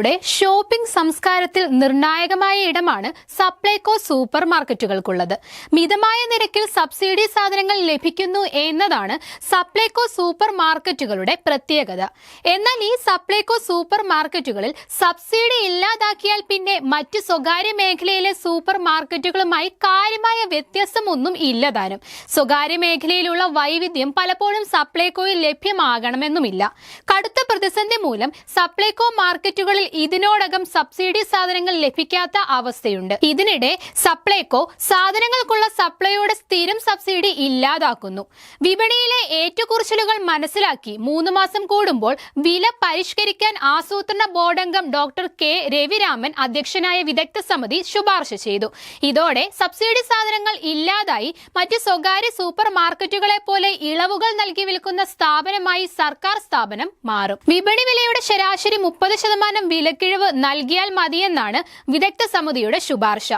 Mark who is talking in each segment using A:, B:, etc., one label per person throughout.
A: ജനങ്ങളുടെ ഷോപ്പിംഗ് സംസ്കാരത്തിൽ നിർണായകമായ ഇടമാണ് സപ്ലൈകോ സൂപ്പർ മാർക്കറ്റുകൾക്കുള്ളത് മിതമായ നിരക്കിൽ സബ്സിഡി സാധനങ്ങൾ ലഭിക്കുന്നു എന്നതാണ് സപ്ലൈകോ സൂപ്പർ മാർക്കറ്റുകളുടെ പ്രത്യേകത. എന്നാൽ ഈ സപ്ലൈകോ സൂപ്പർ മാർക്കറ്റുകളിൽ സബ്സിഡി ഇല്ലാതാക്കിയാൽ പിന്നെ മറ്റ് സ്വകാര്യ മേഖലയിലെ സൂപ്പർ മാർക്കറ്റുകളുമായി കാര്യമായ വ്യത്യാസമൊന്നും ഇല്ലതാനും സ്വകാര്യ മേഖലയിലുള്ള വൈവിധ്യം പലപ്പോഴും സപ്ലൈകോയിൽ ലഭ്യമാകണമെന്നുമില്ല. കടുത്ത പ്രതിസന്ധി മൂലം സപ്ലൈകോ മാർക്കറ്റുകളിൽ ഇതിനോടകം സബ്സിഡി സാധനങ്ങൾ ലഭിക്കാത്ത അവസ്ഥയുണ്ട്. ഇതിനിടെ സപ്ലൈകോ സാധനങ്ങൾക്കുള്ള സപ്ലൈയുടെ സ്ഥിരം സബ്സിഡി ഇല്ലാതാക്കുന്നു. വിപണിയിലെ ഏറ്റക്കുറിച്ചിലുകൾ മനസ്സിലാക്കി മൂന്ന് മാസം കൂടുമ്പോൾ വില പരിഷ്കരിക്കാൻ ആസൂത്രണ ബോർഡംഗം ഡോക്ടർ കെ രവിരാമൻ അധ്യക്ഷനായ വിദഗ്ധ സമിതി ശുപാർശ ചെയ്തു. ഇതോടെ സബ്സിഡി സാധനങ്ങൾ ഇല്ലാതായി മറ്റ് സ്വകാര്യ സൂപ്പർ മാർക്കറ്റുകളെ പോലെ ഇളവുകൾ നൽകി വിൽക്കുന്ന സ്ഥാപനമായി സർക്കാർ സ്ഥാപനം മാറും. വിപണി വിലയുടെ ശരാശരി മുപ്പത് ശതമാനം വിലക്കിഴിവ് നൽകിയാൽ മതിയെന്നാണ് വിദഗ്ധ സമിതിയുടെ ശുപാർശ.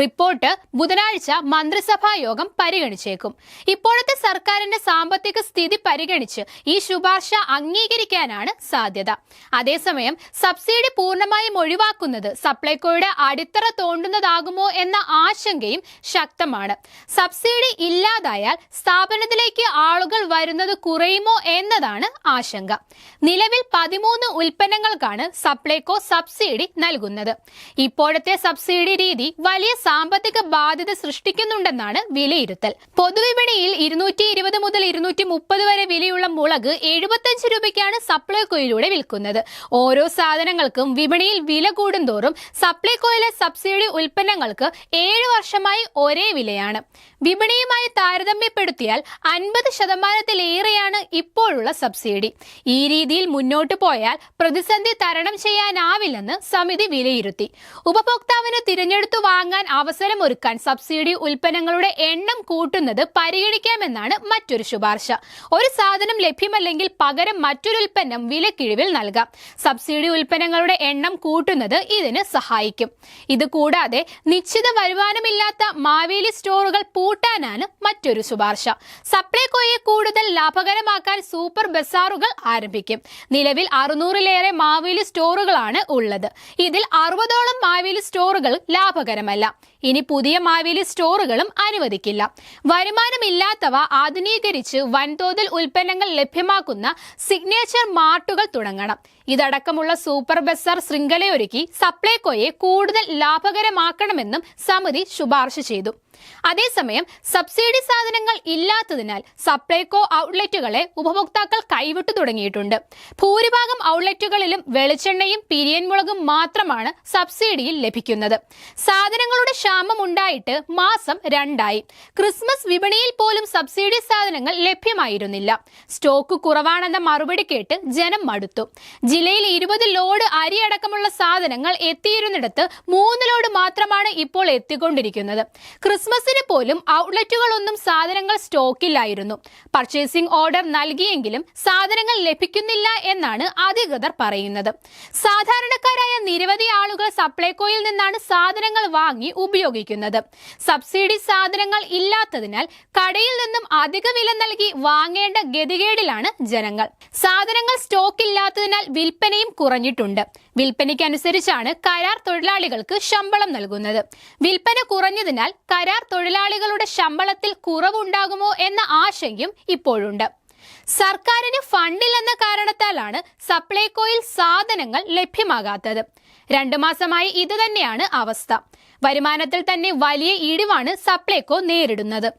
A: റിപ്പോർട്ട് ബുധനാഴ്ച മന്ത്രിസഭാ യോഗം പരിഗണിച്ചേക്കും. ഇപ്പോഴത്തെ സർക്കാരിന്റെ സാമ്പത്തിക സ്ഥിതി പരിഗണിച്ച് ഈ ശുപാർശ അംഗീകരിക്കാനാണ് സാധ്യത. അതേസമയം സബ്സിഡി പൂർണമായും ഒഴിവാക്കുന്നത് സപ്ലൈകോയുടെ അടിത്തറ തോണ്ടുന്നതാകുമോ എന്ന ആശങ്കയും ശക്തമാണ്. സബ്സിഡി ഇല്ലാതായാൽ സ്ഥാപനത്തിലേക്ക് ആളുകൾ വരുന്നത് കുറയുമോ എന്നതാണ് ആശങ്ക. നിലവിൽ പതിമൂന്ന് ഉൽപ്പന്നങ്ങൾക്കാണ് സപ്ലൈകോ സബ്സിഡി നൽകുന്നത്. ഇപ്പോഴത്തെ സബ്സിഡി രീതി വലിയ സാമ്പത്തിക ബാധ്യത സൃഷ്ടിക്കുന്നുണ്ടെന്നാണ് വിലയിരുത്തൽ. പൊതുവിപണിയിൽ ഇരുന്നൂറ്റി ഇരുപത് മുതൽ ഇരുന്നൂറ്റി മുപ്പത് വരെ വിലയുള്ള മുളക് എഴുപത്തഞ്ച് രൂപയ്ക്കാണ് സപ്ലൈകോയിലൂടെ വിൽക്കുന്നത്. ഓരോ സാധനങ്ങൾക്കും വിപണിയിൽ വില കൂടുന്തോറും സപ്ലൈകോയിലെ സബ്സിഡി ഉൽപ്പന്നങ്ങൾക്ക് ഏഴ് വർഷമായി ഒരേ വിലയാണ്. വിപണിയുമായി താരതമ്യപ്പെടുത്തിയാൽ അൻപത് ശതമാനത്തിലേറെയാണ് ഇപ്പോഴുള്ള സബ്സിഡി. ഈ രീതിയിൽ മുന്നോട്ട് പോയാൽ പ്രതിസന്ധി തരണം ചെയ്യാനാവില്ലെന്ന് സമിതി വിലയിരുത്തി. ഉപഭോക്താവിന് തിരഞ്ഞെടുത്തു വാങ്ങാൻ അവസരമൊരുക്കാൻ സബ്സിഡി ഉൽപ്പന്നങ്ങളുടെ എണ്ണം കൂട്ടുന്നത് പരിഗണിക്കാമെന്നാണ് മറ്റൊരു ശുപാർശ. ഒരു സാധനം ലഭ്യമല്ലെങ്കിൽ പകരം മറ്റൊരു ഉൽപ്പന്നം വിലക്കിഴിവിൽ നൽകാം. സബ്സിഡി ഉൽപ്പന്നങ്ങളുടെ എണ്ണം കൂട്ടുന്നത് ഇതിന് സഹായിക്കും. ഇത് കൂടാതെ നിശ്ചിത വരുമാനമില്ലാത്ത മാവേലി സ്റ്റോറുകൾ പൂട്ടാനാണ് മറ്റൊരു ശുപാർശ. സപ്ലൈകോയെ കൂടുതൽ ലാഭകരമാക്കാൻ സൂപ്പർ ബസാറുകൾ ആരംഭിക്കും. നിലവിൽ അറുന്നൂറിലേറെ മാവേലി സ്റ്റോറുകളാണ് ഉള്ളത്. ഇതിൽ അറുപതോളം മാവേലി സ്റ്റോറുകൾ ലാഭകരമല്ല. ഇനി പുതിയ മാവേലി സ്റ്റോറുകളും അനുവദിക്കില്ല. വരുമാനമില്ലാത്തവ ആധുനീകരിച്ച് വൻതോതിൽ ഉൽപ്പന്നങ്ങൾ ലഭ്യമാക്കുന്ന സിഗ്നേച്ചർ മാർട്ടുകൾ തുടങ്ങണം. ഇതടക്കമുള്ള സൂപ്പർ ബസാർ ശൃംഖലയൊരുക്കി സപ്ലൈകോയെ കൂടുതൽ ലാഭകരമാക്കണമെന്നും സമിതി ശുപാർശ ചെയ്തു. അതേസമയം സബ്സിഡി സാധനങ്ങൾ ഇല്ലാത്തതിനാൽ സപ്ലൈകോ ഔട്ട്ലെറ്റുകളെ ഉപഭോക്താക്കൾ കൈവിട്ടു തുടങ്ങിയിട്ടുണ്ട്. ഭൂരിഭാഗം ഔട്ട്ലെറ്റുകളിലും വെളിച്ചെണ്ണയും പിരിയൻ മുളകും മാത്രമാണ് സബ്സിഡിയിൽ ലഭിക്കുന്നത്. സാധനങ്ങളുടെ ക്ഷാമം ഉണ്ടായിട്ട് മാസം രണ്ടായി. ക്രിസ്മസ് വിപണിയിൽ പോലും സബ്സിഡി സാധനങ്ങൾ ലഭ്യമായിരുന്നില്ല. സ്റ്റോക്ക് കുറവാണെന്ന മറുപടി കേട്ട് ജനം മടുത്തു. ജില്ലയിൽ ഇരുപത് ലോഡ് അരി അടക്കമുള്ള സാധനങ്ങൾ എത്തിയിരുന്നിടത്ത് മൂന്ന് ലോഡ് മാത്രമാണ് ഇപ്പോൾ എത്തിക്കൊണ്ടിരിക്കുന്നത്. ക്രിസ്മസിന് പോലും ഔട്ട്ലെറ്റുകളൊന്നും സാധനങ്ങൾ സ്റ്റോക്കില്ലായിരുന്നു. പർച്ചേസിംഗ് ഓർഡർ നൽകിയെങ്കിലും സാധനങ്ങൾ ലഭിക്കുന്നില്ല എന്നാണ് അധികൃതർ പറയുന്നത്. സാധാരണക്കാരായ നിരവധി ആളുകൾ സപ്ലൈകോയിൽ നിന്നാണ് സാധനങ്ങൾ വാങ്ങി ഉപയോഗിക്കുന്നത്. സബ്സിഡി സാധനങ്ങൾ ഇല്ലാത്തതിനാൽ കടയിൽ നിന്നും അധിക വില നൽകി വാങ്ങേണ്ട ഗതികേടിലാണ് ജനങ്ങൾ. സാധനങ്ങൾ സ്റ്റോക്ക് ഇല്ലാത്തതിനാൽ വിൽപ്പനയും കുറഞ്ഞിട്ടുണ്ട്. വിൽപ്പനയ്ക്കനുസരിച്ചാണ് കരാർ തൊഴിലാളികൾക്ക് ശമ്പളം നൽകുന്നത്. വിൽപ്പന കുറഞ്ഞതിനാൽ കരാർ തൊഴിലാളികളുടെ ശമ്പളത്തിൽ കുറവുണ്ടാകുമോ എന്ന ആശങ്കയും ഇപ്പോഴുണ്ട്. സർക്കാരിന് ഫണ്ടില്ലെന്ന കാരണത്താലാണ് സപ്ലൈകോയിൽ സാധനങ്ങൾ ലഭ്യമാകാത്തത്. രണ്ടു മാസമായി ഇത് തന്നെയാണ് അവസ്ഥ. വരുമാനത്തിൽ തന്നെ വലിയ ഇടിവാണ് സപ്ലൈകോ നേരിടുന്നത്.